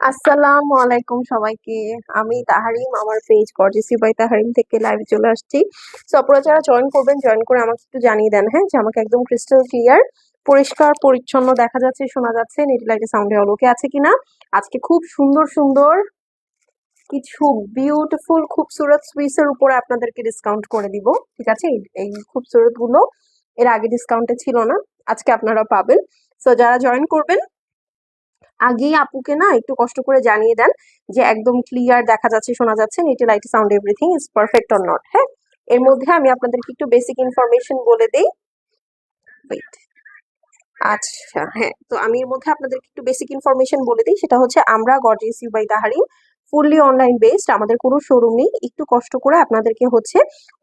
আসসালামু আলাইকুম সবাইকে। আমি তাহারিম, আমার পেজ গর্জেসি বাই তাহারিম থেকে লাইভে চলে আসছি। সো আপনারা যারা জয়েন করবেন জয়েন করে আমাকে একটু জানিয়ে দেন হ্যাঁ? যে আমাকে একদম ক্রিস্টাল ক্লিয়ার পরিষ্কার, পরিচ্ছন্ন দেখা যাচ্ছে, শোনা যাচ্ছে নেট লাইটে সাউন্ডে অলোকে আছে কিনা? আজকে খুব সুন্দর সুন্দর, কিছু বিউটিফুল খুবসুরত সুইসের উপরে আপনাদেরকে ডিসকাউন্ট করে দিব, ঠিক আছে? এই- এই খুবসুরতগুলো এর আগে ডিসকাউন্টে ছিল না, আজকে আপনারা পাবেন। সো যারা জয়েন করবেন আগেই আপুকে না একটু কষ্ট করে জানিয়ে দেন যে একদম ক্লিয়ার দেখা যাচ্ছে, শোনা যাচ্ছে light sound everything is perfect or not হ্যাঁ? এর মধ্যে আমি আপনাদেরকে একটু বেসিক ইনফরমেশন বলে দেই। ওয়েট আচ্ছা হ্যাঁ তো আমি এর মধ্যে আপনাদেরকে একটু বেসিক ইনফরমেশন বলে দিই, সেটা হচ্ছে আমরা gorgeous by Tahrim fully online based আমাদের কোনো শোরুম নেই, একটু কষ্ট করে আপনাদেরকে হচ্ছে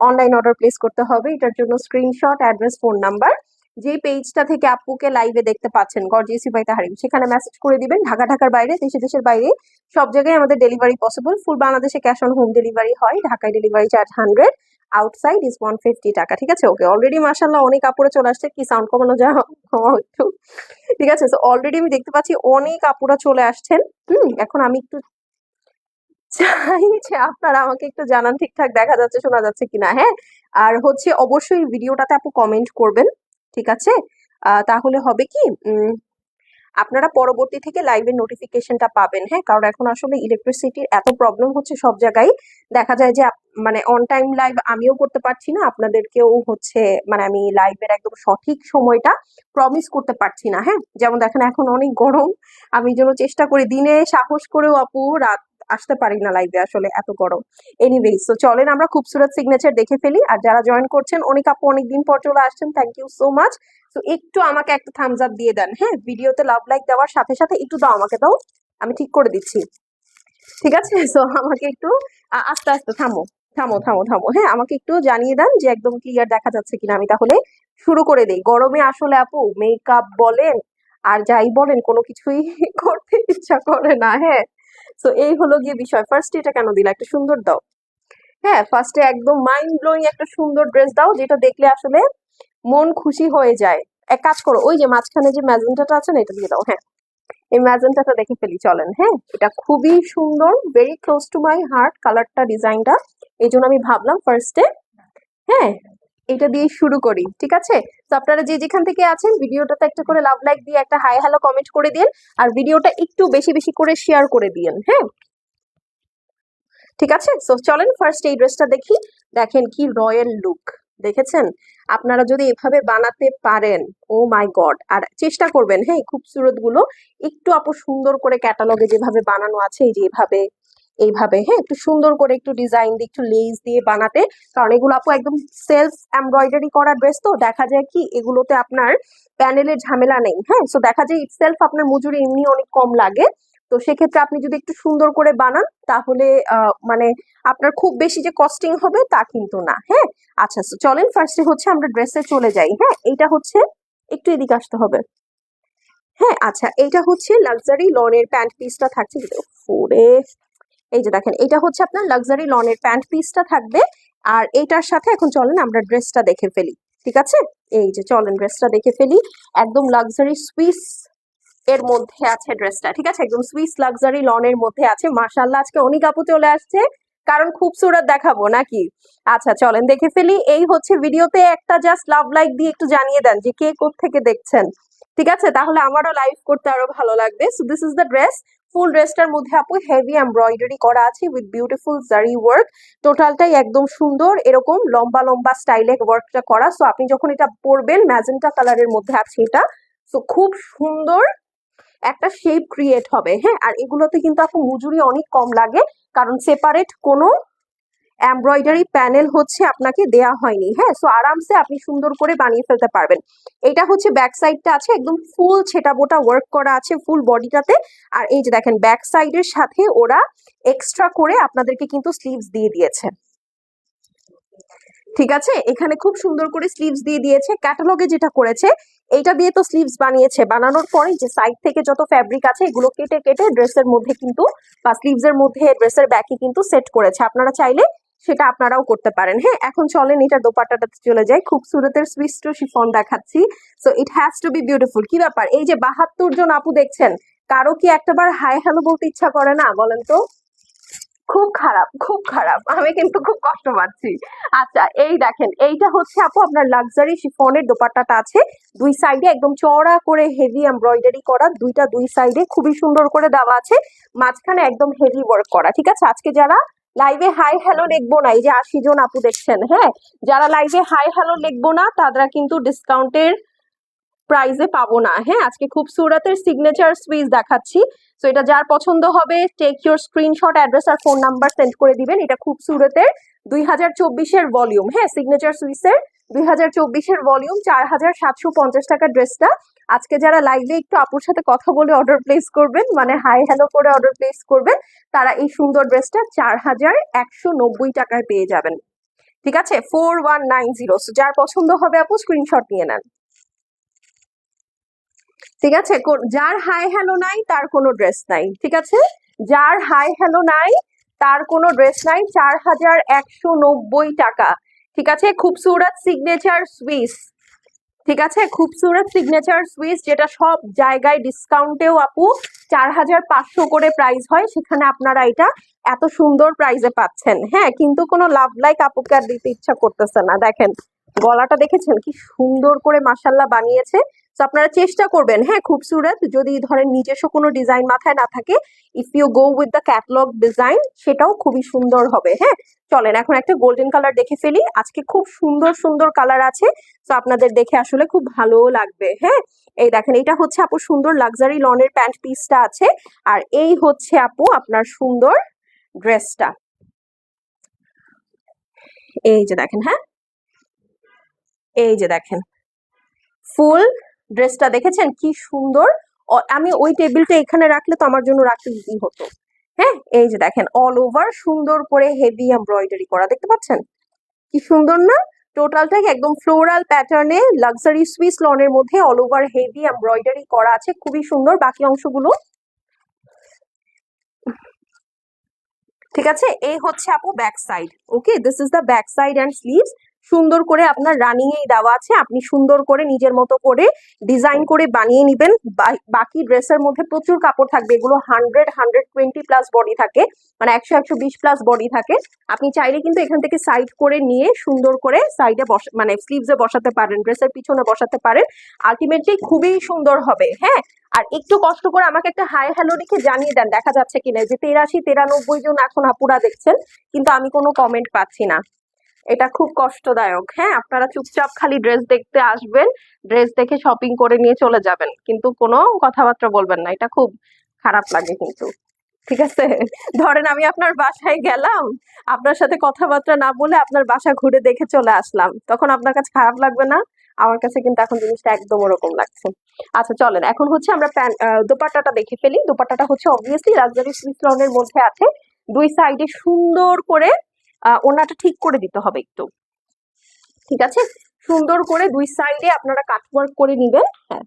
অনলাইন অর্ডার প্লেস করতে হবে, এটার জন্য স্ক্রিনশট অ্যাড্রেস ফোন নাম্বার যে পেজটা থেকে আপুকে লাইভে দেখতে পাচ্ছেন গর্জিয়াসি বাই তাহারিম সেখানে মেসেজ করে দিবেন, ঢাকা ঢাকার বাইরে, দেশে দেশের বাইরে, সব জায়গায় আমাদের ডেলিভারি পসিবল ফুল বাংলাদেশে ক্যাশ অন হোম ডেলিভারি হয়, ঢাকায় delivery charge hundred outside is one fifty টাকা, ঠিক আছে? ওকে অলরেডি মাসাল্লাহ অনেক কাপড়ে চলে আসছে, কি সাউন্ড কমানো যা একটু। ঠিক আছে তো অলরেডি আমি দেখতে পাচ্ছি অনেক আপুরা চলে আসছেন। হুম, এখন আমি একটু চাই যে আপনারা আমাকে একটু জানান, ঠিকঠাক দেখা যাচ্ছে, শোনা যাচ্ছে কিনা হ্যাঁ? আর হচ্ছে অবশ্যই ভিডিওটাতে আপু কমেন্ট করবেন। ঠিক আছে? তাহলে হবে কি আপনারা পরবর্তী থেকে লাইভের নোটিফিকেশনটা পাবেন হ্যাঁ? কারণ এখন আসলে ইলেকট্রিসিটির এত প্রবলেম হচ্ছে সব জায়গায়। দেখা যায় যে মানে অন টাইম লাইভ আমিও করতে পারছি না, আপনাদেরকেও হচ্ছে মানে আমি লাইভের একদম সঠিক সময়টা প্রমিস করতে পারছি না হ্যাঁ? যেমন দেখেন এখন অনেক গরম, আমি যেন চেষ্টা করি দিনে সাহস করেও আপু, রাত আসতে পারি না লাইভে আসলে এত গরম। এনিওয়েজ তো চলেন আমরা খুবসুরত সিগনেচার দেখে ফেলি। আর যারা জয়েন করছেন, অনেক আপু অনেকদিন পর চলে আসছেন থ্যাংক ইউ সো মাচ তো একটু আমাকে একটা থামস আপ দিয়ে দেন হ্যাঁ? ভিডিওতে লাভ লাইক দেওয়ার সাথে সাথে একটু দাও, আমাকে দাও। আমি ঠিক করে দিচ্ছি। ঠিক আছে? তো আমাকে একটু আস্তে আস্তে থামো। থামো থামো থামো। হ্যাঁ আমাকে একটু জানিয়ে দেন যে একদম ক্লিয়ার দেখা যাচ্ছে কিনা। আমি তাহলে শুরু করে দেই। গরমে আসলে আপু মেকআপ বলেন, আর যাই বলেন, কোনো কিছুই করতে ইচ্ছা করে না হ্যাঁ? তো এই হলো গিয়ে বিষয়। ফার্স্ট এটা কেন দিলা? একটা সুন্দর দাও। হ্যাঁ ফার্স্টে একদম মাইন্ড ব্লোয়িং একটা সুন্দর ড্রেস দাও, যেটা দেখলে আসলে মন খুশি হয়ে যায়। এক কাজ করো, ওই যে মাঝখানে যে ম্যাজেন্টাটা আছে না, এটা দিয়ে দাও। হ্যাঁ এই ম্যাজেন্টাটা দেখে ফেলি, চলেন। হ্যাঁ এটা খুবই সুন্দর very close to my heart কালারটা ডিজাইনটা এই জন্য আমি ভাবলাম ফার্স্টে হ্যাঁ এটা দিয়ে শুরু করি, ঠিক আছে? তো আপনারা যে যেখান থেকে আছেন, ভিডিওটাতে একটা করে লাভ লাইক দিয়ে একটা হাই হ্যালো কমেন্ট করে দিন আর ভিডিওটা একটু বেশি বেশি করে শেয়ার করে দিন হ্যাঁ? ঠিক আছে? সো চলেন ফার্স্ট এই ড্রেসটা দেখি। দেখেন কি রয়্যাল লুক দেখেছেন? আপনারা যদি এভাবে বানাতে পারেন ও মাই গড আর চেষ্টা করবেন হ্যাঁ খুবসুরতগুলো। একটু আপু সুন্দর করে ক্যাটালগে যেভাবে বানানো আছে, এই যে এভাবে এইভাবে হ্যাঁ একটু সুন্দর করে একটু ডিজাইন দিয়ে একটু লেস দিয়ে বানাতে। কারণ এগুলো আপু একদম সেলফ এমব্রয়ডারি করা ড্রেস তো, দেখা যায় কি এগুলোতে আপনার প্যানেলের ঝামেলা নেই হ্যাঁ? সো দেখা যায় ইটসেলফ আপনার মজুরি এমনি অনেক কম লাগে। তো সেক্ষেত্রে আপনি যদি একটু সুন্দর করে বানান, তাহলে মানে আপনার খুব বেশি যে কস্টিং হবে তা কিন্তু না হ্যাঁ? আচ্ছা চলেন ফার্স্টে হচ্ছে আমরা ড্রেসে চলে যাই হ্যাঁ? এইটা হচ্ছে একটু এদিকে আসতে হবে। হ্যাঁ আচ্ছা এইটা হচ্ছে লাক্সারি লনের প্যান্ট পিসটা থাকছে ফোরে এই যে দেখেন, এটা হচ্ছে আপনার লাক্সারি লনের প্যান্ট পিসটা থাকবে। আর এটার সাথে এখন চলেন আমরা ড্রেসটা দেখে ফেলি, ঠিক আছে? এই যে চলেন ড্রেসটা দেখে ফেলি। একদম লাক্সারি সুইস এর মধ্যে আছে ড্রেসটা ঠিক আছে? একদম সুইস লাক্সারি লনের মধ্যে আছে। মার্শাল্লাহ আজকে অনেক আপু চলে আসছে। কারণ খুবসুরত দেখাবো নাকি? আচ্ছা চলেন দেখে ফেলি। এই হচ্ছে ভিডিওতে একটা জাস্ট লাভ লাইক দিয়ে একটু জানিয়ে দেন যে কে থেকে দেখছেন, ঠিক আছে? তাহলে আমারও লাইভ করতে আরও ভালো লাগবে। So this is the dress full ড্রেসটার মধ্যে আপু হেভি এমব্রয়ডারি করা আছে উইথ বিউটিফুল জারি ওয়ার্ক টোটালটাই একদম সুন্দর, এরকম লম্বা লম্বা স্টাইলে ওয়ার্কটা করা। সো আপনি যখন এটা পরবেন, ম্যাজেন্টা কালারের মধ্যে আছে এটা। সো খুব সুন্দর একটা শেপ ক্রিয়েট হবে হ্যাঁ? আর এগুলোতে কিন্তু আপু, মজুরি অনেক কম লাগে, কারণ সেপারেট কোনো এমব্রয়ডারি প্যানেল হচ্ছে আপনাকে দেয়া হয়নি। হ্যাঁ সো আরামসে আপনি সুন্দর করে বানিয়ে ফেলতে পারবেন। এটা হচ্ছে ব্যাক সাইডটা আছে, একদম ফুল ছেটা বোটা ওয়ার্ক করা আছে ফুল বডিটাতে আর এই যে দেখেন ব্যাক সাইডের সাথে ওরা এক্সট্রা করে আপনাদেরকে কিন্তু স্লিভস দিয়ে দিয়েছে। ঠিক আছে? এখানে খুব সুন্দর করে স্লিভস দিয়ে দিয়েছে। ক্যাটালগে যেটা করেছে, এইটা দিয়ে তো স্লিভস বানিয়েছে। বানানোর পরে যে সাইড থেকে যত ফ্যাব্রিক আছে, এগুলো কেটে কেটে ড্রেসের মধ্যে কিন্তু বা স্লিভস এর মধ্যে ড্রেসের ব্যাকে কিন্তু সেট করেছে। আপনারা চাইলে সেটা আপনারাও করতে পারেন। হ্যাঁ এখন চলেন, এটা দোপাট্টাটাতে চলে যাই। খুব সুরতের সুইস্ট শিফন দেখাচ্ছি। So it has to be beautiful কি ব্যাপার? এই যে বাহাত্তর জন আপু দেখছেন, কারও কি একটাবার হাই হ্যালো বলতে ইচ্ছা করে না, বলেন তো? খুব খারাপ খুব খারাপ। আমি কিন্তু খুব কষ্ট পাচ্ছি। আচ্ছা এই দেখেন, এইটা হচ্ছে আপু আপনার লাক্সারি শিফনের দোপাট্টাটা আছে। দুই সাইডে একদম চওড়া করে হেভি এমব্রয়ডারি করা, দুইটা দুই সাইডে খুবই সুন্দর করে দেওয়া আছে। মাঝখানে একদম হেভি ওয়ার্ক করা, ঠিক আছে? আজকে যারা লাইভে হাই হ্যালো লিখব না, এই যে আশি জন আপু দেখছেন হ্যাঁ? যারা লাইভে হাই হ্যালো লিখব না, তারা কিন্তু ডিসকাউন্টের প্রাইজে পাবো না হ্যাঁ? আজকে খুব সুরাতের সিগনেচার সুইচ দেখাচ্ছি। তো এটা যার পছন্দ হবে টেক ইউর স্ক্রিনশট অ্যাড্রেস আর ফোন নাম্বার সেন্ড করে দিবেন। এটা খুব সুরতের দুই হাজার চব্বিশের ভলিউম হ্যাঁ? সিগনেচার সুইসের দুই হাজার চব্বিশের ভলিউম চার হাজার সাতশো পঞ্চাশ টাকার ড্রেসটা আজকে যারা লাইভে একটু আপুর সাথে কথা বলে অর্ডার প্লেস করবেন মানে হাই হ্যালো করে অর্ডার প্লেস করবেন, তারা এই সুন্দর ড্রেসটা চার হাজার একশো নব্বই টাকায় পেয়ে যাবেন। ঠিক আছে? ফোর ওয়ান নাইন জিরো যার পছন্দ হবে আপু স্ক্রিনশট নিয়ে নেন। ঠিক আছে? যার হাই হ্যালো নাই, তার কোনো ড্রেস নাই। ঠিক আছে? যার হাই হ্যালো নাই, তার কোনো ড্রেস নাই, চার হাজার একশো নব্বই টাকা। ঠিক আছে? খুবসুরত সিগনেচার সুইস ঠিক আছে? খুবসুরত সিগনেচার সুইচ যেটা সব জায়গায় ডিসকাউন্টেও আপু চার হাজার পাঁচশো করে প্রাইস হয়। সেখানে আপনারা এটা এত সুন্দর প্রাইসে পাচ্ছেন। হ্যাঁ কিন্তু কোনো লাভ লাইক আপুকে আর দিতে ইচ্ছা করতেছে না। দেখেন, গলাটা দেখেছেন? কি সুন্দর করে মাসাল্লাহ বানিয়েছে। তো আপনারা চেষ্টা করবেন হ্যাঁ খুবসুরত যদি ধরেন নিজস্ব কোনো ডিজাইন মাথায় না থাকে if you go with the catalogue design সেটাও খুবই সুন্দর হবে হ্যাঁ। চলেন, এখন একটা গোল্ডেন কালার দেখে ফেলি। আজকে খুব সুন্দর সুন্দর কালার আছে। তো আপনাদের দেখে আসলে খুব ভালো লাগবে হ্যাঁ। এই দেখেন এটা হচ্ছে আপু সুন্দর লাক্সারি লনের প্যান্ট পিসটা আছে। আর এই হচ্ছে আপু আপনার সুন্দর ড্রেসটা এই যে দেখেন হ্যাঁ। এই যে দেখেন ফুল ড্রেসটা দেখেছেন? কি সুন্দর। আমি ওই টেবিলটা এখানে রাখলে তো আমার জন্য রাখতে ইজি হতো। হ্যাঁ? এই যে দেখেন অল ওভার সুন্দর করে হেভি এমব্রয়ডারি করা, দেখতে পাচ্ছেন? কি সুন্দর না? টোটালটাকে একদম ফ্লোরাল প্যাটার্নে লাক্সারি সুইস লনের মধ্যে অল ওভার হেভি এমব্রয়ডারি করা আছে, খুবই সুন্দর। বাকি অংশগুলো? ঠিক আছে? এই হচ্ছে আপু back side okay this is the back side and sleeves সুন্দর করে আপনার রানিং এই দেওয়া আছে। আপনি সুন্দর করে নিজের মতো করে ডিজাইন করে বানিয়ে নেবেন। বাকি ড্রেসের মধ্যে প্রচুর কাপড় থাকবে। এগুলো hundred hundred twenty plus body থাকে। মানে একশো একশো বিশ প্লাস বডি থাকে। আপনি চাইলে কিন্তু এখান থেকে সাইড করে নিয়ে সুন্দর করে সাইডে বস মানে স্লিভসে বসাতে পারেন ড্রেসের পিছনে বসাতে পারেন। আলটিমেটলি খুবই সুন্দর হবে হ্যাঁ? আর একটু কষ্ট করে আমাকে একটা হাই হ্যালো লিখে জানিয়ে দেন। দেখা যাচ্ছে কিনা? যে তেরাশি, তেরানব্বই জন এখন আপুরা দেখছেন, কিন্তু আমি কোনো কমেন্ট পাচ্ছি না। এটা খুব কষ্টদায়ক। হ্যাঁ আপনারা চুপচাপ খালি ড্রেস দেখতে আসবেন, ড্রেস দেখে শপিং করে নিয়ে চলে যাবেন। কিন্তু কোনো কথাবার্তা বলবেন না, এটা খুব খারাপ লাগে কিন্তু। ঠিক আছে? ধরেন আমি আপনার বাসায় গেলাম, আপনার সাথে কথাবার্তা না বলে আপনার বাসা ঘুরে দেখে চলে আসলাম। তখন আপনার কাছে খারাপ লাগবে না? আমার কাছে কিন্তু এখন জিনিসটা একদম ওরকম লাগছে। আচ্ছা চলেন। এখন হচ্ছে আমরা প্যান দোপাট্টাটা দেখে ফেলি। দোপাট্টাটা হচ্ছে অবভিয়াসলি লাক্সারি সুইস লনের মধ্যে আছে। দুই সাইডে সুন্দর করে ওনাটা ঠিক করে দিতে হবে একটু। ঠিক আছে? সুন্দর করে দুই সাইডে আপনারা কাটওয়ার্ক করে নিবেন। হ্যাঁ।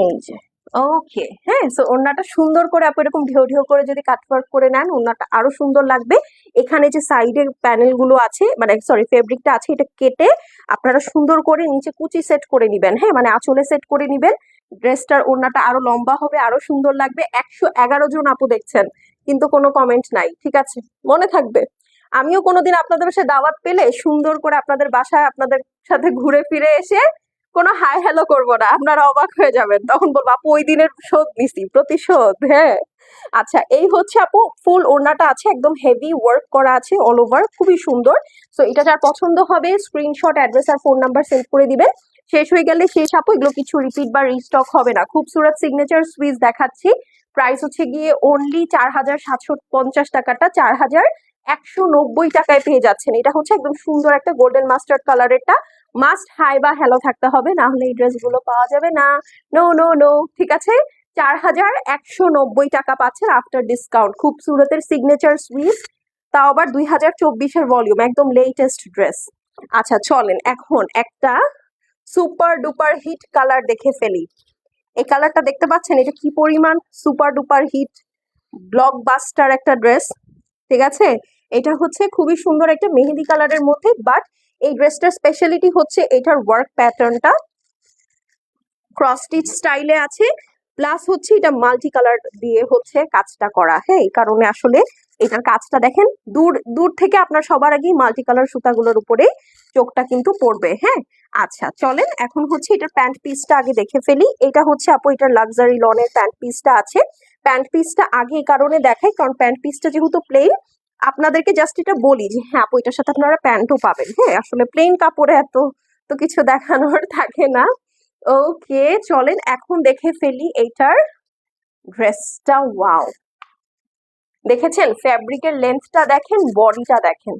এই যে। ওকে হ্যাঁ সো ওড়নাটা সুন্দর করে আপনি এরকম ঢেউ ঢেউ করে যদি কাটওয়ার্ক করে নেন, ওড়নাটা আরও সুন্দর লাগবে। এখানে যে সাইডের প্যানেলগুলো আছে মানে সরি ফেব্রিকটা আছে, এটা কেটে আপনারা সুন্দর করে নিচে কুচি সেট করে নিবেন। হ্যাঁ মানে আঁচলে সেট করে নিবেন। ড্রেসটার ওড়নাটা আরও লম্বা হবে, আরও সুন্দর লাগবে। একশো এগারো জন আপু দেখছেন। কিন্তু কোনো কমেন্ট নাই, ঠিক আছে? মনে থাকবে। আমিও কোনোদিন আপনাদের বাসায় দাওয়াত পেলে সুন্দর করে আপনাদের বাসায় আপনাদের সাথে ঘুরে ফিরে এসে কোনো হাই হ্যালো করব না। আপনারা অবাক হয়ে যাবেন। তখন বলব, আপু, ওই দিনের শোধ নিছি, প্রতিশোধ। হ্যাঁ? আচ্ছা এই হচ্ছে আপু, ফুল ওড়নাটা আছে, একদম হেভি ওয়ার্ক করা আছে অল ওভার খুবই সুন্দর। সো এটা যার পছন্দ হবে স্ক্রিনশট অ্যাড্রেস আর ফোন নাম্বার সেন্ড করে দিবেন শেষ হয়ে গেলে শেষ আপু, এগুলো কিছু রিপিট বা রিস্টক হবে না। খুব সুরত সিগনেচার সুইচ দেখাচ্ছি। প্রাইস হচ্ছে গিয়ে অনলি চার হাজার সাতশো পঞ্চাশ টাকাটা, চার হাজার একশো নব্বই টাকায় পেয়ে যাচ্ছেন। এটা হচ্ছে একদম সুন্দর একটা গোল্ডেন মাস্টার্ড কালারেরটা মাস্ট হাই বা হ্যালো থাকতে হবে, না হলে এই ড্রেসগুলো পাওয়া যাবে না। নো নো নো ঠিক আছে? চার হাজার একশো নব্বই টাকা পাচ্ছেন আফটার ডিসকাউন্ট খুব সুরতের সিগনেচার সুইচ তাও আবার দুই হাজার চব্বিশের ভলিউম একদম লেটেস্ট ড্রেস আচ্ছা চলেন, এখন একটা সুপার ডুপার হিট কালার দেখে ফেলি। এই কালারটা দেখতে পাচ্ছেন? এটা কি পরিমাণ সুপার ডুপার হিট ব্লকবাস্টার একটা ড্রেস ঠিক আছে? এটা হচ্ছে খুবই সুন্দর একটা মেহেদি কালারের মধ্যে বাট এই ড্রেসটার স্পেশালিটি হচ্ছে এটার ওয়ার্ক প্যাটার্নটা ক্রস স্টাইলে আছে প্লাস হচ্ছে এটা মাল্টি কালার দিয়ে হচ্ছে কাজটা করা হ্যাঁ? এই কারণে আসলে এটার কাজটা দেখেন, দূর দূর থেকে আপনার সবার আগেই মাল্টি কালার সুতাগুলোর উপরে চোখটা কিন্তু পড়বে হ্যাঁ? আচ্ছা চলেন এখন হচ্ছে এটার প্যান্ট পিসটা আগে দেখে ফেলি। এটা হচ্ছে আপু এটার লাক্সারি লনের প্যান্ট পিসটা আছে। প্যান্ট পিসটা আগে এই কারণে দেখাই, কারণ প্যান্ট পিসটা যেহেতু প্লেন আপনাদেরকে জাস্ট এটা বলি যে হ্যাঁ আপু, এটার সাথে আপনারা প্যান্টও পাবেন হ্যাঁ? আসলে প্লেন কাপড়ে এত, তো কিছু দেখানোর থাকে না। ওকে চলেন এখন দেখে ফেলি এইটার ড্রেসটা ওয়াও দেখেছেন? ফ্যাব্রিকের লেন্থটা দেখেন বডিটা দেখেন।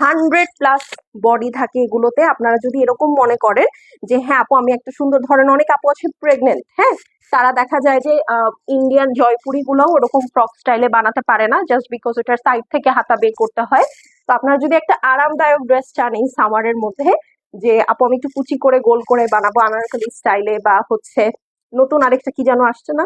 হান্ড্রেড প্লাস বডি থাকে এগুলোতে। আপনারা যদি এরকম মনে করেন যে হ্যাঁ আপু, আমি একটা সুন্দর ধরেন অনেক আপু আছে প্রেগনেন্ট হ্যাঁ তারা দেখা যায় যে ইন্ডিয়ান জয়পুরি গুলোও ওরকম ফ্রক স্টাইলে বানাতে পারে না জাস্ট বিকজ ওটার সাইড থেকে হাতা বের করতে হয়। তো আপনারা যদি একটা আরামদায়ক ড্রেস চান এই সামারের মধ্যে, যে, আপু, আমি একটু কুচি করে, গোল করে বানাবো আনারকলি স্টাইলে বা হচ্ছে, নতুন আরেকটা কি যেন আসছে না?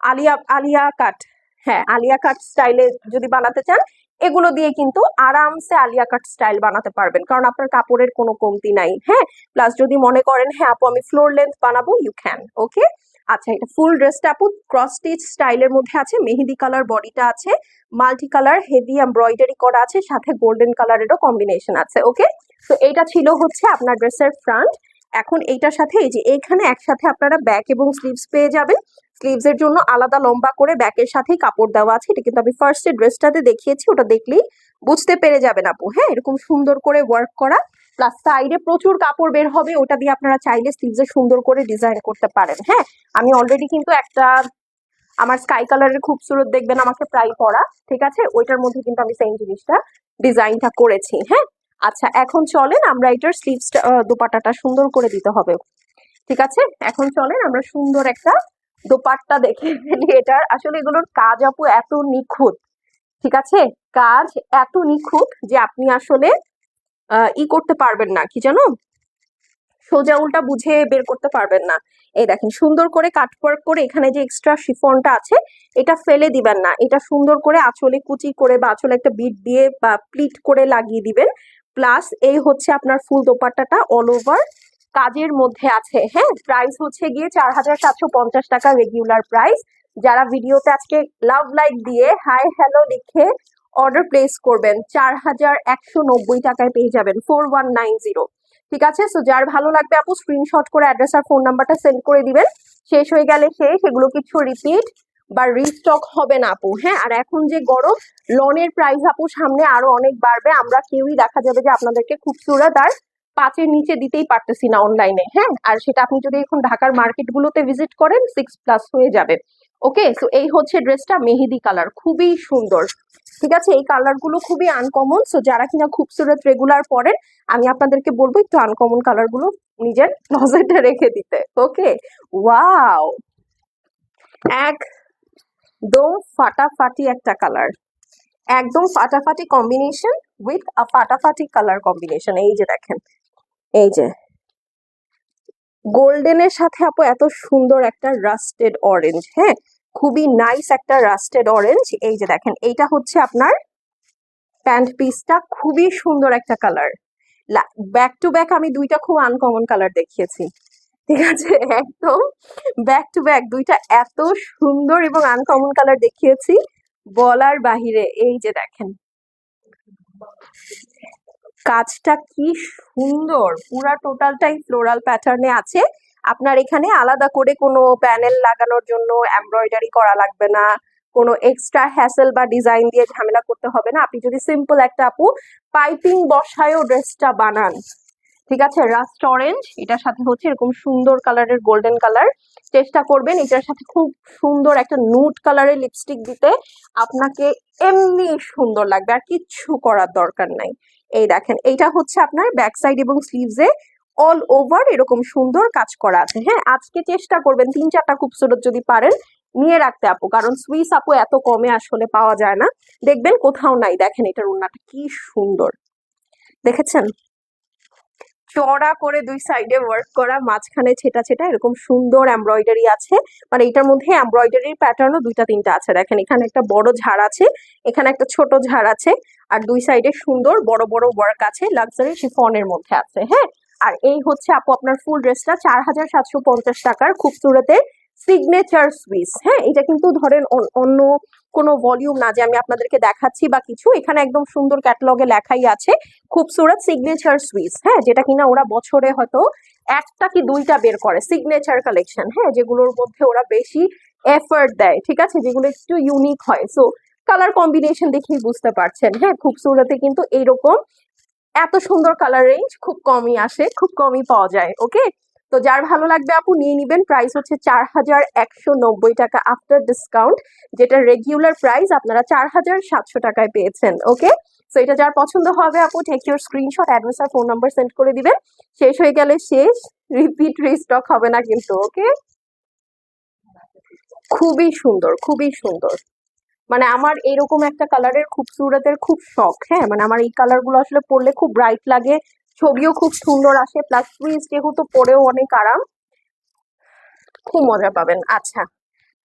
আলিয়া আলিয়া কাট হ্যাঁ আলিয়া কাট স্টাইলে যদি বানাতে চান, এগুলো দিয়ে কিন্তু আরামসে আলিয়া কাট স্টাইল বানাতে পারবেন। কারণ আপনার কাপড়ের কোনো কমতি নাই হ্যাঁ? প্লাস যদি মনে করেন হ্যাঁ আপু, আমি ফ্লোর লেন্থ বানাবো ইউ ক্যান ওকে আচ্ছা এটা ফুল ড্রেসটা আপু ক্রস স্টিচ স্টাইলের মধ্যে আছে, মেহেদি কালার বডিটা আছে মাল্টি কালার হেভি এমব্রয়ডারি করা আছে, সাথে গোল্ডেন কালারেরও কম্বিনেশন আছে ওকে তো এইটা ছিল হচ্ছে আপনার ড্রেসের ফ্রন্ট এখন এইটার সাথে, এই যে এইখানে একসাথে আপনারা ব্যাক এবং স্লিভস পেয়ে যাবেন। স্লিভস এর জন্য আলাদা লম্বা করে ব্যাকের সাথেই কাপড় দেওয়া আছে। এটা কিন্তু আমি ফার্স্টে ড্রেসটাতে দেখিয়েছি, ওটা দেখলেই বুঝতে পেরে যাবেন আপু। হ্যাঁ এরকম সুন্দর করে ওয়ার্ক করা। প্লাস সাইডে প্রচুর কাপড় বের হবে, ওটা দিয়ে আপনারা চাইলে স্লিভসে সুন্দর করে ডিজাইন করতে পারেন। হ্যাঁ আমি অলরেডি কিন্তু একটা আমার স্কাই কালারের খুবসুরত দেখবেন আমাকে প্রায় পরা ঠিক আছে? ওইটার মধ্যে কিন্তু আমি সেম জিনিসটা ডিজাইনটা করেছি। হ্যাঁ আচ্ছা এখন চলেন আমরা এটার স্লিভসটা দোপাট্টাটা সুন্দর করে দিতে হবে। ঠিক আছে? এখন চলেন আমরা সুন্দর একটা দোপাট্টা দেখে এটার আসলে এগুলোর কাজ আপু এত নিখুঁত, ঠিক আছে? কাজ এত নিখুঁত যে আপনি আসলে ই করতে পারবেন না, কি জানো? সোজা উল্টা বুঝে বের করতে পারবেন না। এই দেখেন, সুন্দর করে কাটওয়ার্ক করে এখানে যে এক্সট্রা শিফনটা আছে, এটা ফেলে দিবেন না। এটা সুন্দর করে আঁচলে কুচি করে বা আঁচলে একটা বিট দিয়ে বা প্লিট করে লাগিয়ে দিবেন। প্লাস এই হচ্ছে আপনার ফুল দোপাট্টাটা অল ওভার কাজের মধ্যে আছে। হ্যাঁ প্রাইস হচ্ছে গিয়ে চার হাজার সাতশো পঞ্চাশ টাকা রেগুলার প্রাইস যারা ভিডিওতে আজকে লাভ লাইক দিয়ে হাই হ্যালো লিখে অর্ডার প্লেস করবেন, চার হাজার একশো নব্বই টাকায় পেয়ে যাবেন ফোর ওয়ান নাইন জিরো ঠিক আছে? সো যার ভালো লাগবে আপু স্ক্রিনশট করে অ্যাড্রেস আর ফোন নাম্বারটা সেন্ড করে দিবেন। শেষ হয়ে গেলে শেষ এগুলো কিছু রিপিট বা রিস্টক হবে না আপু। হ্যাঁ আর এখন যে গরম লনের প্রাইস আপু সামনে আরও অনেক বাড়বে। আমরা কেউই দেখা যাবে যে আপনাদেরকে খুব আর পাঁচের নিচে দিতেই পারতেছি না অনলাইনে হ্যাঁ? আর সেটা আপনি যদি এখন ঢাকার মার্কেট গুলোতে ভিজিট করেন সিক্স প্লাস হয়ে যাবে। ওকে সো এই হচ্ছে ড্রেসটা মেহেদি কালার খুবই সুন্দর। ঠিক আছে? এই কালারগুলো খুবই আনকমন সো যারা কিনা খুবসুরত রেগুলার পরেন, আমি আপনাদেরকে বলব একটু আনকমন কালারগুলো নিজের ক্লোজেটে রেখে দিতে। ওকে ওয়াও একদম ফাটাফাটি একটা কালার একদম ফাটাফাটি কম্বিনেশন উইথ ফাটাফাটি কালার কম্বিনেশন এই যে দেখেন। এই যে। গোল্ডেনের সাথে আপু এত সুন্দর একটা রাস্টেড অরেঞ্জ হ্যাঁ? খুবই নাইস একটা রাস্টেড অরেঞ্জ এই যে দেখেন, এইটা হচ্ছে আপনার প্যান্ট পিসটা খুবই সুন্দর একটা কালার ব্যাক টু ব্যাক আমি দুইটা খুব আনকমন কালার দেখিয়েছি। ঠিক আছে? একদম ব্যাক টু ব্যাক দুইটা এত সুন্দর এবং আনকমন কালার দেখিয়েছি। বলার বাহিরে, এই যে দেখেন। কাজটা কি সুন্দর। পুরা টোটালটাই ফ্লোরাল প্যাটার্নে আছে। আপনার এখানে আলাদা করে কোনো প্যানেল লাগানোর জন্য এমব্রয়ডারি করা লাগবে না। কোনো এক্সট্রা হ্যাসেল বা ডিজাইন দিয়ে ঝামেলা করতে হবে না। আপনি যদি সিম্পল একটা আপু পাইপিং বসায়ও ড্রেসটা বানান। ঠিক আছে? রাস্ট অরেঞ্জ এটার সাথে হচ্ছে এরকম সুন্দর কালারের গোল্ডেন কালার চেষ্টা করবেন এটার সাথে খুব সুন্দর একটা নুট কালারের লিপস্টিক দিতে। আপনাকে এমনি সুন্দর লাগবে আর কিচ্ছু করার দরকার নাই। এই দেখেন, এইটা হচ্ছে আপনার ব্যাক সাইড এবং স্লিভসে অল ওভার এরকম সুন্দর কাজ করা আছে। হ্যাঁ আজকে চেষ্টা করবেন তিন চারটা খুবসুরত যদি পারেন, নিয়ে রাখতে আপু, কারণ সুইস আপু এত কমে আসলে পাওয়া যায় না। দেখবেন কোথাও নাই, দেখেন এটার উন্নাটা কি সুন্দর। দেখেছেন? চড়া করে দুই সাইডে ওয়ার্ক করা, মাঝখানে ছেটা ছেটা, এরকম সুন্দর এমব্রয়ডারি আছে। মানে এটার মধ্যে এমব্রয়ডারির প্যাটার্নও দুইটা তিনটা আছে। দেখেন, এখানে একটা বড় ঝাড় আছে, এখানে একটা ছোট ঝাড় আছে, আর দুই সাইডে সুন্দর বড় বড় ওয়ার্ক আছে লাক্সারি শিফনের মধ্যে আছে হ্যাঁ? আর এই হচ্ছে আপু আপনার ফুল ড্রেসটা, চার হাজার সাতশো পঞ্চাশ টাকার খুবসুরতের সিগনেচার সুইস হ্যাঁ? এটা কিন্তু ধরেন অন্য কোনো ভলিউম না যে আমি আপনাদেরকে দেখাচ্ছি বা কিছু, এখানে একদম সুন্দর ক্যাটালগে লেখাই আছে খুবসুরত সিগনেচার সুইস হ্যাঁ যেটা কিনা ওরা বছরে হয়তো একটা কি দুইটা বের করে সিগনেচার কালেকশন হ্যাঁ যেগুলোর মধ্যে ওরা বেশি এফর্ট দেয়, ঠিক আছে, যেগুলো একটু ইউনিক হয়। সো কালার কম্বিনেশন দেখেই বুঝতে পারছেন হ্যাঁ খুবসুরতে কিন্তু এইরকম এত সুন্দর কালার রেঞ্জ খুব কমই আসে, খুব কমই পাওয়া যায় ওকে তো যার ভালো লাগবে আপু, নিয়ে নিবেন। প্রাইস হচ্ছে চার হাজার একশো নব্বই টাকা আফটার ডিসকাউন্ট যেটা রেগুলার প্রাইস আপনারা চার হাজার সাতশো টাকায় পেয়েছেন ওকে তো এটা যার পছন্দ হবে আপু টেক ইউর স্ক্রিনশট অ্যাড্রেস আর ফোন নাম্বার সেন্ড করে দিবেন। শেষ হয়ে গেলে শেষ রিপিট রিস্টক হবে না কিন্তু ওকে খুবই সুন্দর খুবই সুন্দর। মানে আমার এরকম একটা কালারের খুবসুরতের খুব শখ হ্যাঁ? মানে আমার এই কালারগুলো আসলে পরলে খুব ব্রাইট লাগে ছবিও খুব সুন্দর আসে প্লাস সুইচ যেহেতু পরেও অনেক আরাম, খুব মজা পাবেন। আচ্ছা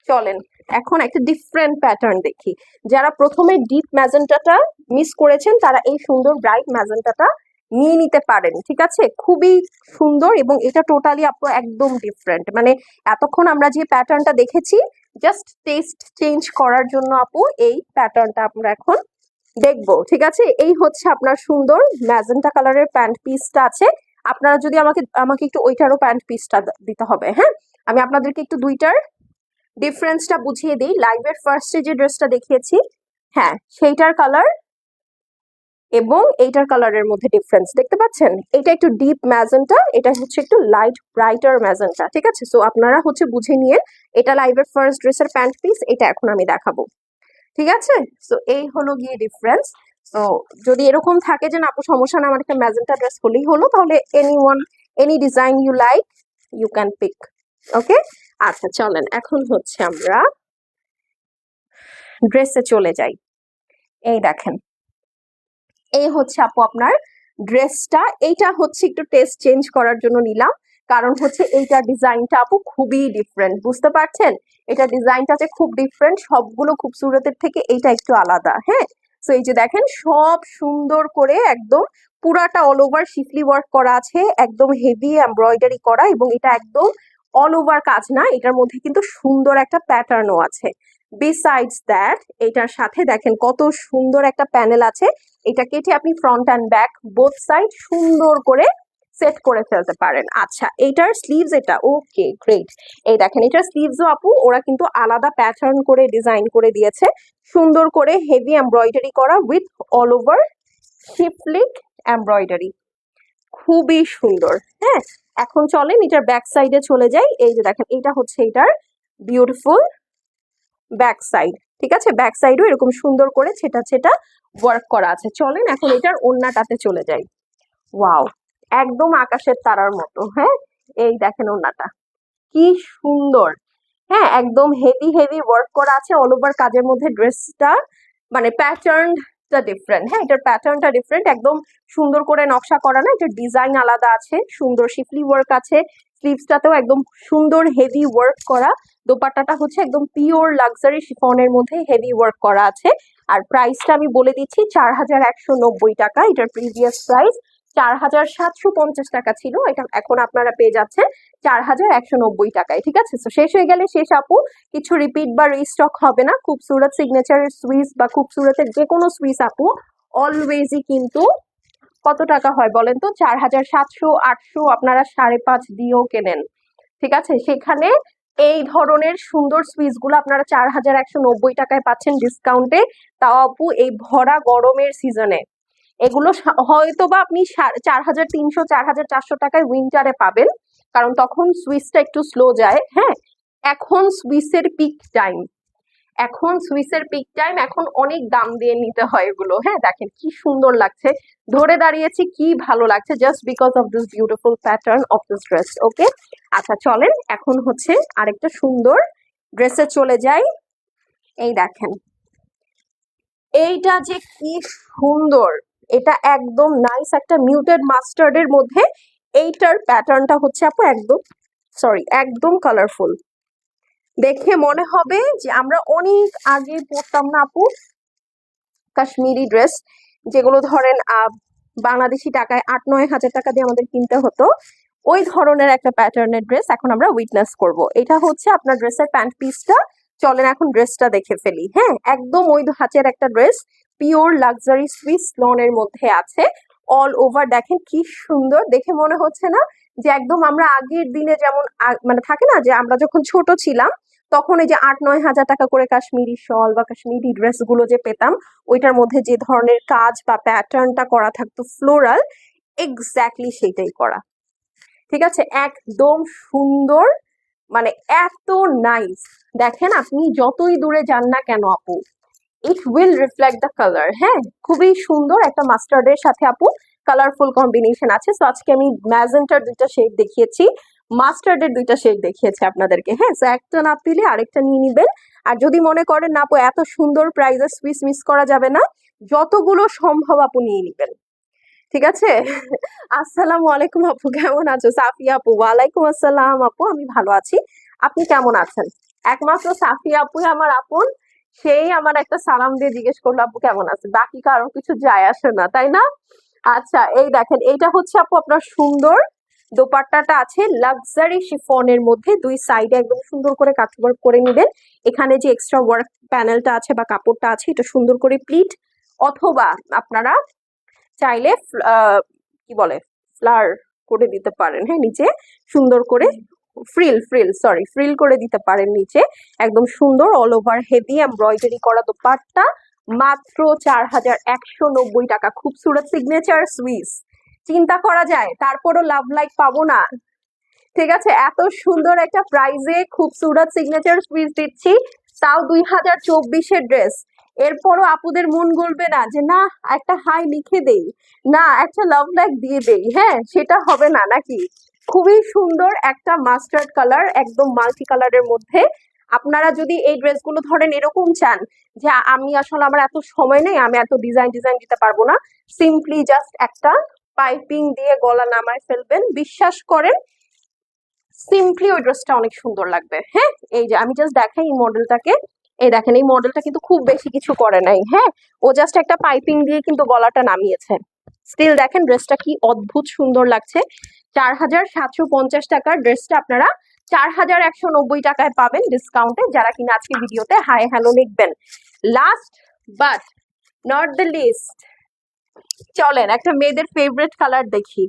চলেন, এখন একটা ডিফারেন্ট প্যাটার্ন দেখি। যারা প্রথমে ডিপ ম্যাজেন্টাটা মিস করেছেন, তারা এই সুন্দর ব্রাইট ম্যাজেন্টাটা নিয়ে নিতে পারেন, ঠিক আছে? খুবই সুন্দর এবং এটা টোটালি আপু একদম ডিফারেন্ট মানে এতক্ষণ আমরা যে প্যাটার্নটা দেখেছি জাস্ট টেস্ট চেঞ্জ করার জন্য আপু, এই প্যাটার্নটা আমরা এখন দেখব, ঠিক আছে? এই হচ্ছে আপনার সুন্দর ম্যাজেন্টা কালারের প্যান্ট পিসটা আছে। আপনারা যদি আমাকে আমাকে একটু ওইটারও প্যান্ট পিসটা দিতে হবে হ্যাঁ? আমি আপনাদেরকে একটু দুইটার ডিফারেন্সটা বুঝিয়ে দিই। লাইভের ফার্স্টে যে ড্রেসটা দেখিয়েছি হ্যাঁ সেইটার কালার এবং এইটার কালারের মধ্যে ডিফারেন্স, দেখতে পাচ্ছেন? এটা একটু ডিপ ম্যাজেন্টা, এটা হচ্ছে একটু লাইট ব্রাইটার ম্যাজেন্টা, ঠিক আছে? সো আপনারা হচ্ছে বুঝে নিয়ে, এটা লাইভের ফার্স্ট ড্রেসের প্যান্ট পিস, এটা এখন আমি দেখাবো। ঠিক আছে? সো এই হলো গিয়ে ডিফারেন্স তো যদি এরকম থাকে যে, না, আপু, সমস্যা না আমার একটা ম্যাজেন্টা ড্রেস হলেই হলো, তাহলে any one any design you like you can pick okay আচ্ছা চলেন। এখন হচ্ছে আমরা ড্রেসে চলে যাই। এই দেখেন। এই হচ্ছে, আপু, আপনার ড্রেসটা এইটা হচ্ছে একটু টেস্ট চেঞ্জ করার জন্য নিলাম। কারণ হচ্ছে, এইটা ডিজাইনটা আপু, খুবই ডিফারেন্ট বুঝতে পারছেন? এটা ডিজাইনটা যে খুব ডিফারেন্ট সবগুলো খুবসুরতের থেকে এইটা একটু আলাদা হ্যাঁ? তো এই যে দেখেন, সব সুন্দর করে একদম পুরাটা অল ওভার শিফলি ওয়ার্ক করা আছে, একদম হেভি এমব্রয়ডারি করা এবং এটা একদম অল ওভার কাজ না, এটার মধ্যে কিন্তু সুন্দর একটা প্যাটার্নও আছে। বিসাইডস দ্যাট এটার সাথে দেখেন কত সুন্দর একটা প্যানেল আছে, এটা কেটে আপনি front and back both side সুন্দর করে সেট করে ফেলতে পারেন। আচ্ছা এইটার স্লিভস এটা ওকে গ্রেট এই দেখেন, এটার স্লিভসও আপু, ওরা কিন্তু আলাদা প্যাটার্ন করে ডিজাইন করে দিয়েছে। সুন্দর করে হেভি এমব্রয়ডারি করা with all over schiffli embroidery খুবই সুন্দর হ্যাঁ? এখন চলেন, এটার ব্যাক সাইডে চলে যাই। এই যে দেখেন এটা হচ্ছে এটার বিউটিফুল ব্যাক সাইড ঠিক আছে? ব্যাক সাইডও এরকম সুন্দর করে ছেটা ছেটা ওয়ার্ক করা আছে। চলেন, এখন এটার ওন্নাটাতে চলে যাই। ওয়াও একদম আকাশের তারার মতো হ্যাঁ? এই দেখেন ওন্নাটা কি সুন্দর। হ্যাঁ একদম হেভি হেভি ওয়ার্ক করা আছে অল ওভার কাজের মধ্যে ড্রেসটা মানে প্যাটার্নটা ডিফারেন্ট হ্যাঁ? এটার প্যাটার্নটা ডিফারেন্ট একদম সুন্দর করে নকশা করা না, এটার ডিজাইন আলাদা আছে। সুন্দর শিফলি ওয়ার্ক আছে। স্লিভসটাতেও একদম সুন্দর হেভি ওয়ার্ক করা। দোপাট্টাটা হচ্ছে একদম পিওর লাক্সারি শিফনের মধ্যে হেভি ওয়ার্ক করা আছে। আর প্রাইসটা আমি বলে দিচ্ছি চার হাজার একশো নব্বই টাকা, এটার প্রিভিয়াস প্রাইস চার হাজার সাতশো পঞ্চাশ টাকা ছিল। এটা এখন আপনারা পেয়ে যাচ্ছেন চার হাজার একশো নব্বই টাকায়। ঠিক আছে? তো শেষ হয়ে গেলে শেষ আপু, কিছু রিপিট বা রিস্টক হবে না। খুবসুরত সিগনেচারের সুইস বা খুবসুরতের যে কোনো সুইস আপু অলওয়েজই কিন্তু কত টাকা হয় বলেন তো? চার হাজার সাতশো আটশো আপনারা সাড়ে পাঁচ দিয়েও কেনেন। ঠিক আছে? সেখানে এই ধরনের সুন্দর সুইচগুলো আপনারা চার হাজার একশো নব্বই টাকায় পাচ্ছেন ডিসকাউন্টে তাও আপু, এই ভরা গরমের সিজনে এগুলো হয়তো বা আপনি চার হাজার তিনশো চার হাজার চারশো টাকায় উইন্টারে পাবেন। কারণ তখন সুইচটা একটু স্লো যায় হ্যাঁ? এখন সুইসের পিক টাইম এখন সুইসের পিক টাইম এখন অনেক দাম দিয়ে নিতে হয় এগুলো হ্যাঁ? দেখেন কি সুন্দর লাগছে। ধরে দাঁড়িয়েছি, কি ভালো লাগছে just because of this beautiful pattern of this dress okay আচ্ছা চলেন, এখন হচ্ছে আরেকটা সুন্দর ড্রেসে চলে যাই। এই দেখেন। এইটা যে কি সুন্দর! এটা একদম নাইস একটা মিউটেড মাস্টার্ডের মধ্যে এইটার প্যাটার্নটা হচ্ছে আপু একদম সরি একদম কালারফুল দেখে মনে হবে যে আমরা অনেক আগে পড়তাম না আপু কাশ্মীরি ড্রেস যেগুলো ধরেন বাংলাদেশি টাকায় আট, নয় হাজার টাকা দিয়ে আমাদের কিনতে হতো। ওই ধরনের একটা প্যাটার্নের ড্রেস এখন আমরা উইটনেস করব। এটা হচ্ছে আপনার ড্রেসের প্যান্ট পিসটা চলেন এখন ড্রেসটা দেখে ফেলি। হ্যাঁ একদম ওই হাতের একটা ড্রেস পিওর লাক্সারি সুইস লনের মধ্যে আছে। অল ওভার দেখেন কি সুন্দর। দেখে মনে হচ্ছে না যে একদম আমরা আগের দিনে যেমন মানে থাকে না যে আমরা যখন ছোট ছিলাম, তখন এই যে আট, নয় হাজার টাকা করে কাশ্মীরি শল বা কাশ্মীরি ড্রেসগুলো যে পেতাম, ওইটার মধ্যে যে ধরনের কাজ বা প্যাটার্নটা করা থাকতো ফ্লোরাল এক্স্যাক্টলি সেটাই করা। ঠিক আছে? একদম সুন্দর মানে এত নাইস দেখেন আপনি যতই দূরে যান না কেন আপু it will reflect the colour হ্যাঁ খুবই সুন্দর একটা মাস্টার্ডের সাথে আপু কালারফুল কম্বিনেশন আছে। সো আজকে আমি ম্যাজেন্টার দুইটা শেড দেখিয়েছি। মাস্টার্ডের দুইটা শেড দেখিয়েছি আপনাদেরকে। হ্যাঁ সো একটা না পেলে আরেকটা নিয়ে নিবেন। আর যদি মনে করেন না আপু এত সুন্দর প্রাইজে সুইস মিস করা যাবে না, যতগুলো সম্ভব আপু নিয়ে নিবেন। ঠিক আছে? আসসালামু আলাইকুম আপু, কেমন আছো? সাফিয়া আপু, ওয়ালাইকুম আসসালাম আপু, আমি ভালো আছি। আপনি কেমন আছেন? একমাত্র সাফিয়া আপুই আমার আপন। সেই আমার একটা সালাম দিয়ে জিজ্ঞেস করল, আপু, কেমন আছে বাকি কারও কিছু যায় আসে না, তাই না? আচ্ছা এই দেখেন, এইটা হচ্ছে আপু আপনার সুন্দর দোপাট্টাটা আছে লাক্সারি শিফনের মধ্যে। দুই সাইডে একদম সুন্দর করে কাট ওয়ার্ক করে নেবেন। এখানে যে এক্সট্রা ওয়ার্ক প্যানেলটা আছে বা কাপড়টা আছে, এটা সুন্দর করে প্লিট অথবা আপনারা চাইলে কি বলে ফ্লার করে দিতে পারেন হ্যাঁ নিচে সুন্দর করে। ফ্রিল ফ্রিল সরি ফ্রিল করে দিতে পারেন নিচে। একদম সুন্দর অল ওভার হেভি এমব্রয়ডারি করা দোপাট্টা। মাত্র চার হাজার একশো নব্বই টাকা। খুবসুরত সিগনেচার সুইস। চিন্তা করা যায়, তারপরও লাভ লাইক পাবো না। ঠিক আছে, এত সুন্দর একটা প্রাইজে খুবসুরত সিগনেচার সুইস দিচ্ছি। তাও দুই হাজার চব্বিশের ড্রেস এরপরও আপুদের মন গলবে না যে, না, একটা হাই লিখে দেই। না, একটা লাভ লাইক দিয়ে দেই। হ্যাঁ সেটা হবে না, নাকি? খুবই সুন্দর একটা মাস্টার্ড কালার একদম মাল্টি কালারের মধ্যে। আপনারা যদি এই ড্রেসগুলো ধরেন, এরকম চান যে আমি আসলে আমার এত সময় নেই, আমি এত ডিজাইন ডিজাইন দিতে পারব না সিম্পলি জাস্ট একটা পাইপিং দিয়ে গলা নামায় ফেলবেন। বিশ্বাস করেন সিম্পলি ওই ড্রেসটা অনেক সুন্দর লাগবে। হ্যাঁ এই যে আমি জাস্ট দেখাই এই মডেলটাকে। এই দেখেন, এই মডেলটা কিন্তু খুব বেশি কিছু করে নাই। হ্যাঁ ও জাস্ট একটা পাইপিং দিয়ে কিন্তু গলাটা নামিয়েছে। স্টিল দেখেন ড্রেসটা কি অদ্ভুত সুন্দর লাগছে। চার হাজার সাতশো পঞ্চাশ টাকার ড্রেসটা আপনারা চার হাজার একশো নব্বই টাকায় পাবেন ডিসকাউন্টে যারা কিনা আজকে ভিডিওতে হাই হ্যালো লিখবেন। Last but not the least চলেন একটা মেয়েদের ফেভারিট কালার দেখি।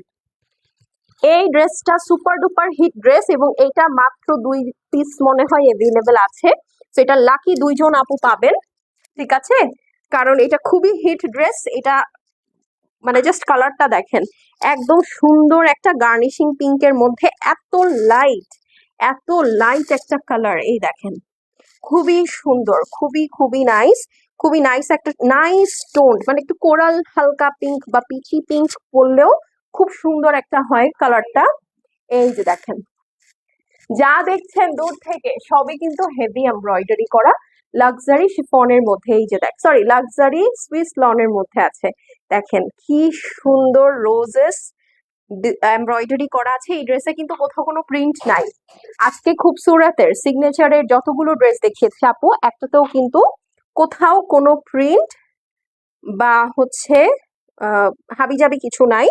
এই ড্রেসটা সুপার ডুপার হিট ড্রেস এবং এটা মাত্র দুই পিস মনে হয় এভেলেবেল আছে। তো এটা লাকি দুইজন আপু পাবেন, ঠিক আছে? কারণ এটা খুবই হিট ড্রেস এটা মানে জাস্ট কালারটা দেখেন, একদম সুন্দর একটা গার্নিশিং পিঙ্কের মধ্যে এত লাইট এত লাইট একটা কালার এই দেখেন। খুবই সুন্দর, খুবই খুবই নাইস খুবই নাইস একটা নাইস টোন মানে একটু কোরাল হালকা পিঙ্ক বা পিচি পিঙ্ক পরলেও খুব সুন্দর একটা হয় কালারটা এই যে দেখেন, যা দেখছেন দূর থেকে, সবই কিন্তু হেভি এমব্রয়ডারি করা লাক্সারি শিফনের মধ্যে, এই যে দেখ সরি লাক্সারি সুইস লনের মধ্যে আছে। দেখেন কি সুন্দর রোজেস এমব্রয়ডারি করা আছে। এই ড্রেসে কিন্তু কোথাও কোনো প্রিন্ট নাই। আজকে খুব সুরাতের সিগনেচারের যতগুলো ড্রেস দেখিয়েছে আপু, একটাতেও কিন্তু কোথাও কোনো প্রিন্ট বা হচ্ছে হাবিজাবি কিছু নাই।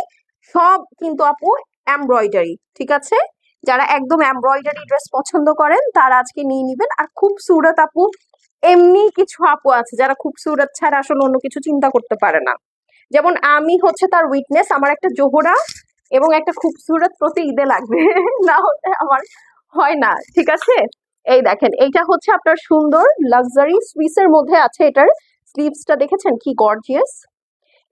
সব কিন্তু আপু এমব্রয়ডারি ঠিক আছে? যারা একদম এমব্রয়ডারি ড্রেস পছন্দ করেন, তারা আজকে নিয়ে নিবেন। আর খুব সুরত আপু, এমনি কিছু আপু আছে যারা খুব সুরত ছাড়া আসলে অন্য কিছু চিন্তা করতে পারে না। যেমন আমি হচ্ছে তার উইটনেস আমার একটা জোহরা এবং একটা খুবসুরত প্রতি ঈদে লাগবে। না হলে আমার হয় না, ঠিক আছে? এই দেখেন, এইটা হচ্ছে আপনার সুন্দর লাক্সারি সুইসের মধ্যে আছে এটার স্লিভসটা দেখেছেন কি গর্জিয়াস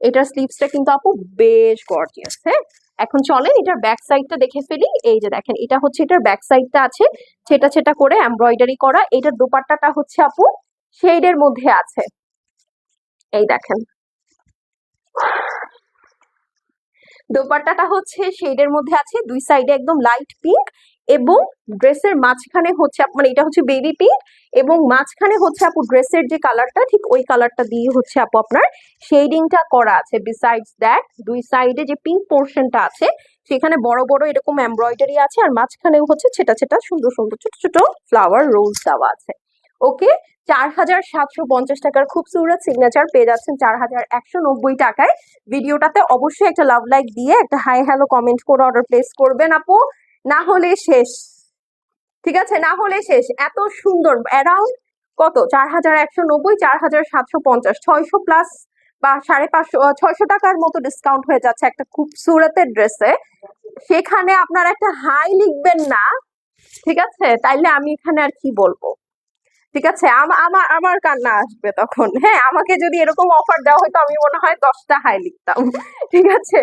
এটার স্লিভসটা কিন্তু আপু বেশ গর্জিয়াস হ্যাঁ? এখন চলেন, এটার ব্যাক সাইডটা দেখে ফেলি। এই যে দেখেন, এটা হচ্ছে এটার ব্যাক সাইডটা আছে, ছেটা ছেটা করে এমব্রয়ডারি করা। এটার দোপাট্টাটা হচ্ছে আপু শেডের মধ্যে আছে। এই দেখেন দোপাট্টাটা হচ্ছে শেডের মধ্যে আছে, দুই সাইডে একদম লাইট পিঙ্ক এবং ড্রেসের মাঝখানে হচ্ছে মানে এটা হচ্ছে বেবি পিঙ্ক এবং মাঝখানে হচ্ছে আপু ড্রেসের যে কালারটা ঠিক ওই কালারটা দিয়ে হচ্ছে আপু আপনার শেডিংটা করা আছে। বিসাইডস দ্যাট দুই সাইডে যে পিঙ্ক পোর্শনটা আছে, সেখানে বড় বড় এরকম এমব্রয়ডারি আছে আর মাঝখানেও হচ্ছে ছেটা ছেটা সুন্দর সুন্দর ছোট ছোট ফ্লাওয়ার রোজ দেওয়া আছে। ওকে চার হাজার সাতশো পঞ্চাশ টাকার খুব সুরত সিগনেচার পেয়ে যাচ্ছেন চার হাজার একশো নব্বই টাকায়। ভিডিওটাতে অবশ্যই একটা লাভ লাইক দিয়ে একটা হাই হ্যালো কমেন্ট করে অর্ডার প্লেস করবেন আপু। না হলে শেষ। ঠিক আছে? না হলে শেষ। এত সুন্দর। অ্যারাউন্ড কত? চার হাজার একশো নব্বই চার হাজার সাতশো পঞ্চাশ। ছয়শো প্লাস বা সাড়ে পাঁচশো ছয়শো টাকার মতো ডিসকাউন্ট হয়ে যাচ্ছে একটা খুব সুরতের ড্রেসে সেখানে আপনার একটা হাই লিখবেন না। ঠিক আছে? তাইলে আমি এখানে আর কি বলব? ঠিক আছে? আমা- আমার আমার কান্না আসবে তখন। হ্যাঁ আমাকে যদি এরকম অফার দেওয়া হয়তো আমি মনে হয় দশটা হাই লিখতাম। ঠিক আছে?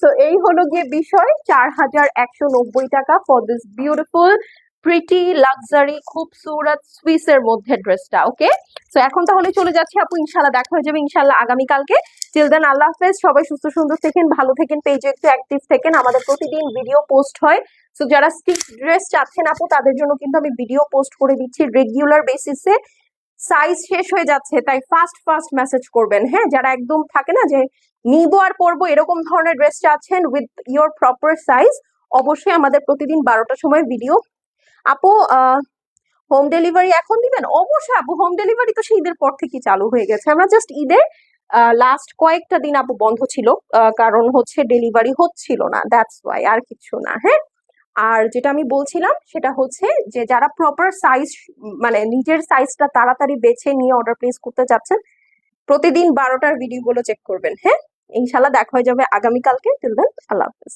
তো এই হলো গিয়ে বিষয়। চার হাজার একশো নব্বই টাকা for this beautiful pretty luxury খুবসুরত সুইসের মধ্যে ড্রেসটা ওকে তো এখন তাহলে চলে যাচ্ছি আপু ইনশাল্লাহ দেখা হয়ে যাবে ইনশাল্লাহ আগামীকালকে। চিল দেন আল্লাহ হাফেজ। সবাই সুস্থ, সুন্দর থাকেন, ভালো থাকেন, পেজে একটু অ্যাক্টিভ থাকেন। আমাদের প্রতিদিন ভিডিও পোস্ট হয় তো যারা স্টিচ ড্রেস চাচ্ছেন আপু, তাদের জন্য কিন্তু আমি ভিডিও পোস্ট করে দিচ্ছি। রেগুলার বেসিসে সাইজ শেষ হয়ে যাচ্ছে, তাই ফাস্ট ফাস্ট মেসেজ করবেন। হ্যাঁ যারা একদম থাকে না যে নিবো আর পরবো, এরকম ধরনের ড্রেস চাচ্ছেন উইথ ইয়োর প্রপার সাইজ অবশ্যই আমাদের প্রতিদিন বারোটার সময় ভিডিও আপু হোম ডেলিভারি এখন দিবেন? অবশ্যই আপু হোম ডেলিভারি তো সেই ঈদের পর থেকেই চালু হয়ে গেছে। আমরা জাস্ট ঈদের লাস্ট কয়েকটা দিন আপু বন্ধ ছিল কারণ হচ্ছে ডেলিভারি হচ্ছিল না দ্যাটস ওয়াই আর কিছু না হ্যাঁ? আর যেটা আমি বলছিলাম, সেটা হচ্ছে যে যারা প্রপার সাইজ মানে নিজের সাইজটা তাড়াতাড়ি বেছে নিয়ে অর্ডার প্লেস করতে চাচ্ছেন প্রতিদিন বারোটার ভিডিও গুলো চেক করবেন হ্যাঁ? ইনশাল্লাহ দেখা হয়ে যাবে আগামীকালকে। তুলবেন আল্লাহ হাফেজ।